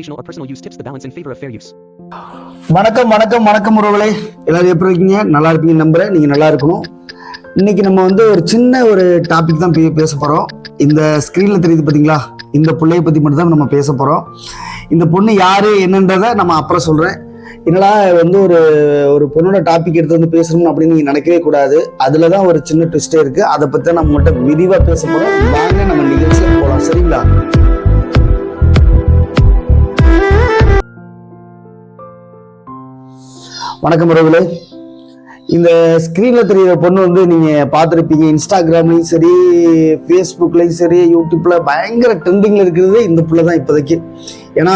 educational or personal use tips the balance in favor of fair use. வணக்கம் வணக்கம் வணக்கம் உறவுகளே. எல்லாரும் எப்படி இருக்கீங்க? நல்லா இருப்பீங்க நம்புறேன். நீங்க நல்லா இருக்கணும். இன்னைக்கு நம்ம வந்து ஒரு சின்ன ஒரு டாபிக் தான் பேச போறோம். இந்த ஸ்க்ரீன்ல தெரியுது பாத்தீங்களா? இந்த பிள்ளைய பத்தி மட்டும் தான் நம்ம பேச போறோம். இந்த பொண்ணு யாரு என்னன்றதை நம்ம அப்புறம் சொல்றேன். என்னடா வந்து ஒரு ஒரு பொண்ணோட டாபிக் எடுத்து வந்து பேசணும் அப்படின்னு நீங்க நினைக்கவே கூடாது. அதுல தான் ஒரு சின்ன ட்விஸ்டே இருக்கு. அதை பத்தி தான் நம்ம மட்டும் விரிவா பேச போறோம். வாங்க நம்ம வணக்கம் உறவுகளே. இந்த ஸ்க்ரீனில் தெரிகிற பொண்ணு வந்து நீங்கள் பார்த்துருப்பீங்க. இன்ஸ்டாகிராம்லேயும் சரி ஃபேஸ்புக்லேயும் சரி யூடியூப்பில் பயங்கர ட்ரெண்டிங்கில் இருக்கிறது இந்த பிள்ளை தான் இப்போதைக்கு. ஏன்னா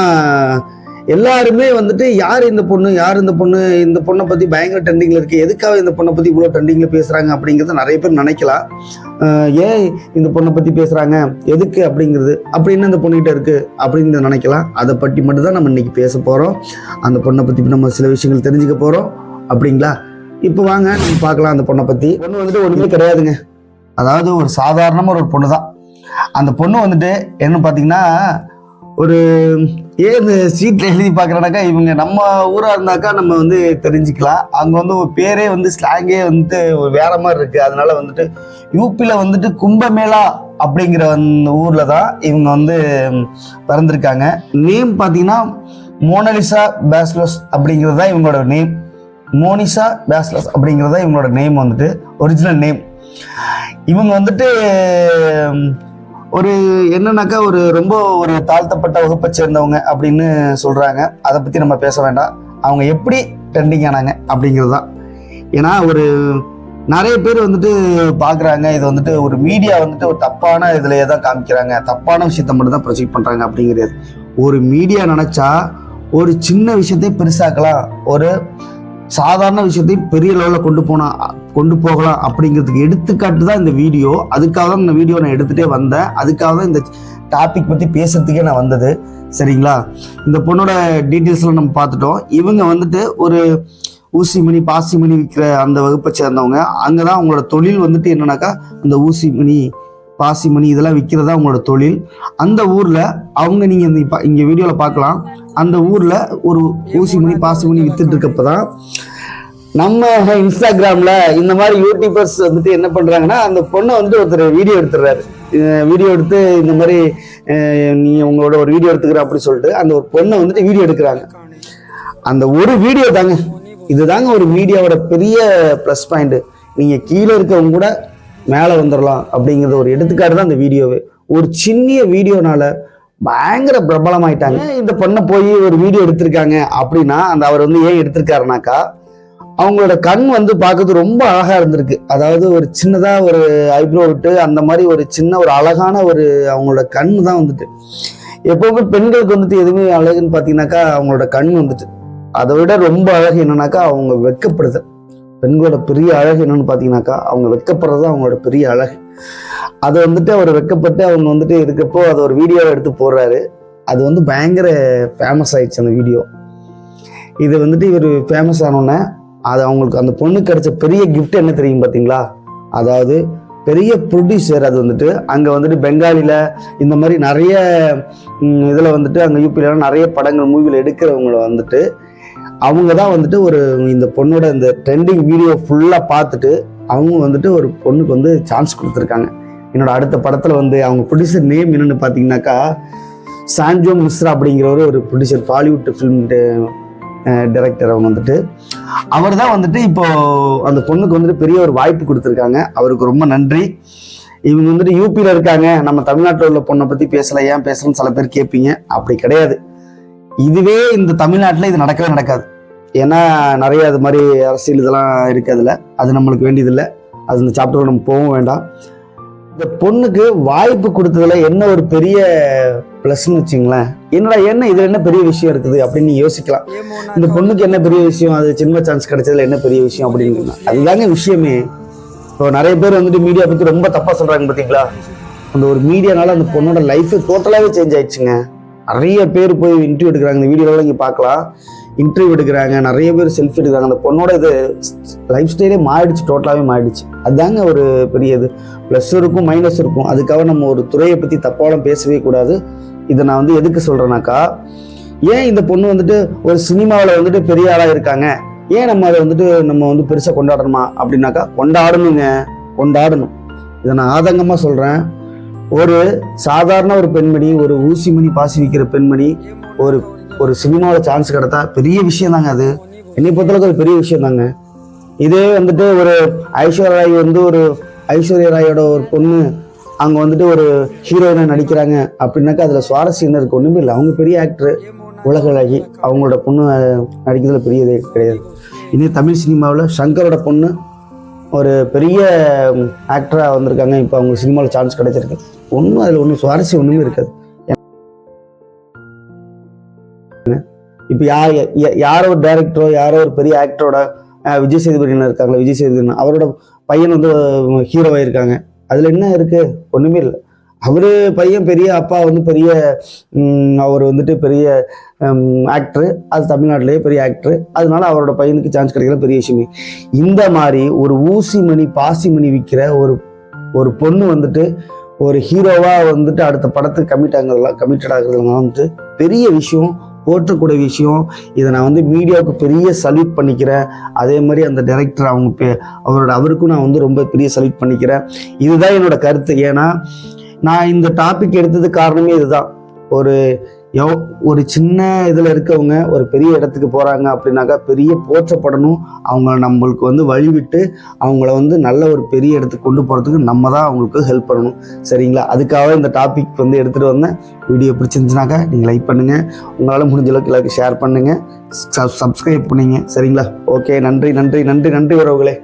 எல்லாருமே வந்துட்டு யார் இந்த பொண்ணு? யார் இந்த பொண்ணு? இந்த பொண்ணை பற்றி பயங்கர ட்ரெண்டிங்கில் இருக்குது எதுக்காக இந்த பொண்ணை பற்றி இவ்வளோ ட்ரெண்டிங்கில் பேசுகிறாங்க அப்படிங்கிறத நிறைய பேர் நினைக்கலாம். ஏன் இந்த பொண்ணை பற்றி பேசுகிறாங்க எதுக்கு அப்படிங்கிறது? அப்படின்னு இந்த பொண்ணுகிட்ட இருக்குது அப்படின்னு நினைக்கலாம். அதை பற்றி மட்டும்தான் நம்ம இன்றைக்கி பேச போகிறோம் அந்த பொண்ணை பற்றி நம்ம சில விஷயங்கள் தெரிஞ்சுக்க போகிறோம் அப்படிங்களா? இப்போ வாங்க நம்ம பார்க்கலாம் அந்த பொண்ணை பற்றி பொண்ணு வந்துட்டு ஒன்றுமே கிடையாதுங்க. அதாவது ஒரு சாதாரணமாக ஒரு பொண்ணு தான் அந்த பொண்ணு வந்துட்டு என்ன பார்த்தீங்கன்னா ஒரு ஏன் சீட்டில் எழுதி பார்க்குறனாக்கா இவங்க நம்ம ஊராக இருந்தாக்கா நம்ம வந்து தெரிஞ்சுக்கலாம். அங்கே வந்து ஒரு பேரே வந்து ஸ்லாங்கே வந்துட்டு ஒரு வேற மாதிரி இருக்குது அதனால வந்துட்டு யூபியில் வந்துட்டு கும்பமேளா அப்படிங்கிற அந்த ஊரில் தான் இவங்க வந்து பிறந்திருக்காங்க. நேம் பார்த்தீங்கன்னா மோனலிசா பேஸ்லஸ் அப்படிங்கிறது தான் இவங்களோட நேம் மோனிஷா பேஸ்லஸ் அப்படிங்கிறது தான் இவங்களோட நேம் வந்துட்டு ஒரிஜினல் நேம் இவங்க வந்துட்டு ஒரு என்னன்னாக்கா ஒரு ரொம்ப ஒரு தாழ்த்தப்பட்ட வகுப்பை சேர்ந்தவங்க அப்படின்னு சொல்றாங்க. அதை பத்தி நம்ம பேச வேண்டாம். அவங்க எப்படி ட்ரெண்டிங் ஆனாங்க அப்படிங்கிறது தான். ஏன்னா ஒரு நிறைய பேர் வந்துட்டு பார்க்குறாங்க இது வந்துட்டு ஒரு மீடியா வந்துட்டு ஒரு தப்பான இதுலயே தான் காமிக்கிறாங்க. தப்பான விஷயத்த மட்டும் தான் ப்ரொஜெக்ட் பண்ணுறாங்க அப்படிங்கிறது. ஒரு மீடியா நினச்சா ஒரு சின்ன விஷயத்தையும் பெருசாக்கலாம். ஒரு சாதாரண விஷயத்தையும் பெரிய லெவலில் கொண்டு போனா கொண்டு போகலாம் அப்படிங்கிறதுக்கு எடுத்துக்காட்டு தான் இந்த வீடியோ. அதுக்காக தான் இந்த வீடியோ நான் எடுத்துகிட்டே வந்தேன். அதுக்காக தான் இந்த டாபிக் பற்றி பேசுறதுக்கே நான் வந்தது. சரிங்களா? இந்த பொண்ணோட டீட்டெயில்ஸ்லாம் நம்ம பார்த்துட்டோம். இவங்க வந்துட்டு ஒரு ஊசி மணி பாசி மணி விற்கிற அந்த வகுப்பை சேர்ந்தவங்க. அங்கே தான் அவங்களோட தொழில் வந்துட்டு என்னன்னாக்கா இந்த ஊசி மணி பாசி மணி இதெல்லாம் விற்கிறதா அவங்களோட தொழில். அந்த ஊரில் அவங்க நீங்கள் இந்த இங்கே வீடியோவில் பார்க்கலாம். அந்த ஊரில் ஒரு ஊசி மணி பாசி மணி விற்றுட்டு இருக்கப்போ தான் நம்ம இன்ஸ்டாகிராம்ல இந்த மாதிரி யூடியூபர்ஸ் வந்துட்டு என்ன பண்றாங்கன்னா அந்த பொண்ணை வந்து ஒருத்தர் வீடியோ எடுத்துடுறாரு. வீடியோ எடுத்து இந்த மாதிரி நீ உங்களோட ஒரு வீடியோ எடுத்துக்கிற அப்படி சொல்லிட்டு அந்த ஒரு பொண்ணை வந்துட்டு வீடியோ எடுக்கிறாங்க. அந்த ஒரு வீடியோ தாங்க. இதுதாங்க ஒரு மீடியாவோட பெரிய ப்ளஸ் பாயிண்ட் நீங்க கீழே இருக்கவங்க கூட மேலே வந்துடலாம் அப்படிங்கிறது ஒரு எடுத்துக்காட்டு தான் அந்த வீடியோவே ஒரு சின்ன வீடியோனால பயங்கர பிரபலமாயிட்டாங்க. ஆயிட்டாங்க இந்த பொண்ணை போய் ஒரு வீடியோ எடுத்திருக்காங்க அப்படின்னா அந்த அவர் வந்து ஏன் எடுத்திருக்காருனாக்கா அவங்களோட கண் வந்து பார்க்கறது ரொம்ப அழகா இருந்திருக்கு. அதாவது ஒரு சின்னதா ஒரு ஐப்ரோ விட்டு அந்த மாதிரி ஒரு சின்ன ஒரு அழகான ஒரு அவங்களோட கண் தான் வந்துட்டு. எப்பவுமே பெண்களுக்கு வந்துட்டு எதுவுமே அழகுன்னு பார்த்தீங்கன்னாக்கா அவங்களோட கண் வந்துட்டு. அதை விட ரொம்ப அழகு என்னன்னாக்கா அவங்க வெக்கப்படுதல் பெண்களோட பெரிய அழகு என்னன்னு பார்த்தீங்கன்னாக்கா அவங்க வெக்கப்படுறது தான் அவங்களோட பெரிய அழகு. அதை வந்துட்டு அவர் வெக்கப்பட்டு அவங்க வந்துட்டு இருக்கப்போ அதை ஒரு வீடியோவை எடுத்து போடுறாரு. அது வந்து பயங்கர ஃபேமஸ் ஆயிடுச்சு அந்த வீடியோ. இது வந்துட்டு இவர் ஃபேமஸ் ஆனோன்னே அது அவங்களுக்கு அந்த பொண்ணு கிடைச்ச பெரிய கிஃப்ட் என்ன தெரியும் பார்த்தீங்களா? அதாவது பெரிய ப்ரொடியூசர் அது வந்துட்டு அங்கே வந்துட்டு பெங்காலியில் இந்த மாதிரி நிறைய இதில் வந்துட்டு அங்கே யூபியிலலாம் நிறைய படங்கள் மூவியில் எடுக்கிறவங்கள வந்துட்டு அவங்க தான் வந்துட்டு ஒரு இந்த பொண்ணோட இந்த ட்ரெண்டிங் வீடியோ ஃபுல்லாக பார்த்துட்டு அவங்க வந்துட்டு ஒரு பொண்ணுக்கு வந்து சான்ஸ் கொடுத்துருக்காங்க. என்னோட அடுத்த படத்தில் வந்து அவங்க ப்ரொடியூசர் நேம் என்னென்னு பார்த்தீங்கன்னாக்கா சான்ஜோ மிஸ்ரா அப்படிங்கிறவர் ஒரு ப்ரொடியூசர் பாலிவுட் ஃபிலிம் டைரக்டர் அவங்க வந்துட்டு அவர் தான் வந்துட்டு இப்போ அந்த பொண்ணுக்கு வந்துட்டு பெரிய ஒரு வாய்ப்பு கொடுத்துருக்காங்க. அவருக்கு ரொம்ப நன்றி. இவங்க வந்துட்டு யூபியில் இருக்காங்க. நம்ம தமிழ்நாட்டில் உள்ள பொண்ணை பற்றி பேசல. ஏன் பேசலன்னு சில பேர் கேட்பீங்க. அப்படி கிடையாது. இதுவே இந்த தமிழ்நாட்டில் இது நடக்கவே நடக்காது. ஏன்னா நிறைய அது மாதிரி அரசியல் இதெல்லாம் இருக்கு அதில் அது நம்மளுக்கு வேண்டியதில்லை. அது இந்த சாப்டர் நம்ம போகவும் வேண்டாம். இந்த பொண்ணுக்கு வாய்ப்பு கொடுத்ததுல என்ன ஒரு பெரிய ப்ளஸ்ன்னு வச்சுங்களேன் என்னடா என்ன? இதுல என்ன பெரிய விஷயம் இருக்குது அப்படின்னு யோசிக்கலாம். இந்த பொண்ணுக்கு என்ன பெரிய விஷயம்? அது சின்ன சான்ஸ் கிடைச்சதுல என்ன பெரிய விஷயம் அப்படின்னு அதுதாங்க விஷயமே. இப்போ நிறைய பேர் வந்துட்டு மீடியா பத்தி ரொம்ப தப்பா சொல்றாங்க பாத்தீங்களா? அந்த ஒரு மீடியானால அந்த பொண்ணோட லைஃப் டோட்டலாவே சேஞ்ச் ஆயிடுச்சுங்க. நிறைய பேர் போய் இன்டர்வியூ எடுக்கிறாங்க. இந்த வீடியோலாம் இங்கே பார்க்கலாம். இன்டர்வியூ எடுக்கிறாங்க நிறைய பேர் செல்ஃபி எடுக்கிறாங்க. அந்த பொண்ணோட இது லைஃப் ஸ்டைலே மாறிடுச்சு டோட்டலாகவே மாறிடுச்சு. அதுதாங்க ஒரு பெரிய இது ப்ளஸ் இருக்கும் மைனஸ் இருக்கும். அதுக்காக நம்ம ஒரு துறையை பற்றி தப்பாலாம் பேசவே கூடாது. இதை நான் வந்து எதுக்கு சொல்கிறேன்னாக்கா ஏன் இந்த பொண்ணு வந்துட்டு ஒரு சினிமாவில் வந்துட்டு பெரிய ஆளாக இருக்காங்க? ஏன் நம்ம அதை வந்துட்டு நம்ம வந்து பெருசாக கொண்டாடணுமா? அப்படின்னாக்கா கொண்டாடணுங்க. கொண்டாடணும். இதை நான் ஆதங்கமாக சொல்கிறேன் ஒரு சாதாரண ஒரு பெண்மணி ஒரு ஊசி மணி பாசி விற்கிற பெண்மணி ஒரு ஒரு சினிமாவில் சான்ஸ் கிடைத்தா பெரிய விஷயம் தாங்க அது. என்னை பொறுத்தளவுக்கு அது பெரிய விஷயம் தாங்க இதே வந்துட்டு ஒரு ஐஸ்வர்யா ராய் வந்து ஒரு ஐஸ்வர்யா ராயோட ஒரு பொண்ணு அங்கே வந்துட்டு ஒரு ஹீரோயினாக நடிக்கிறாங்க அப்படின்னாக்கா அதில் சுவாரஸ்யம் இருக்குது இருக்கு ஒன்றுமே இல்லை. அவங்க பெரிய ஆக்டர் உலக அழகி அவங்களோட பொண்ணு நடிக்கிறதுல பெரிய கிடையாது. இனி தமிழ் சினிமாவில் சங்கரோட பொண்ணு ஒரு பெரிய ஆக்டராக வந்திருக்காங்க. இப்போ அவங்க சினிமாவில் சான்ஸ் கிடைச்சிருக்கு. ஒன்றும் அதில் ஒன்றும் சுவாரஸ்யம் ஒன்றுமே இருக்காது. இப்போ யார் யா- யாரோ ஒரு டைரக்டரோ யாரோ ஒரு பெரிய ஆக்டரோட விஜய் சேதுபதினு இருக்காங்களா விஜய் சேதுபதினு அவரோட பையன் வந்து ஹீரோவாக இருக்காங்க அதில் என்ன இருக்குது ஒன்றுமே இல்லை. அவர் பையன் பெரிய அப்பா வந்து பெரிய அவர் வந்துட்டு பெரிய ஆக்டரு அது தமிழ்நாட்டிலேயே பெரிய ஆக்டரு அதனால அவரோட பையனுக்கு சான்ஸ் கிடைக்கல பெரிய விஷயமே. இந்த மாதிரி ஒரு ஊசி மணி பாசி மணி விற்கிற ஒரு ஒரு பொண்ணு வந்துட்டு ஒரு ஹீரோவாக வந்துட்டு அடுத்த படத்துக்கு கமிட் ஆகுறதுலாம் கமிட்டட் ஆகுறதுலாம் வந்துட்டு பெரிய விஷயம் போற்றக்கூடிய விஷயம். இதை நான் வந்து மீடியாவுக்கு பெரிய சல்யூட் பண்ணிக்கிறேன். அதே மாதிரி அந்த டைரக்டர் அவங்க பே- அவரோட அவருக்கும் நான் வந்து ரொம்ப பெரிய சல்யூட் பண்ணிக்கிறேன். இதுதான் என்னோட கருத்து. ஏன்னா நான் இந்த டாபிக் எடுத்தது காரணமே இதுதான். ஒரு எவ் ஒரு சின்ன இதில் இருக்கவங்க ஒரு பெரிய இடத்துக்கு போகிறாங்க அப்படின்னாக்கா பெரிய போற்றப்படணும். அவங்க நம்மளுக்கு வந்து வழிவிட்டு அவங்கள வந்து நல்ல ஒரு பெரிய இடத்துக்கு கொண்டு போகிறதுக்கு நம்ம தான் அவங்களுக்கு ஹெல்ப் பண்ணணும். சரிங்களா? அதுக்காக இந்த டாபிக் வந்து எடுத்துகிட்டு வந்தேன். வீடியோ பிடிச்சிருந்துச்சுனாக்கா நீங்கள் லைக் பண்ணுங்கள் உங்களால் முடிஞ்ச அளவுக்கு எல்லாருக்கும் ஷேர் பண்ணுங்கள் சப்ஸ்கிரைப் பண்ணுங்க. சரிங்களா? ஓகே நன்றி நன்றி நன்றி நன்றி உறவுகளே.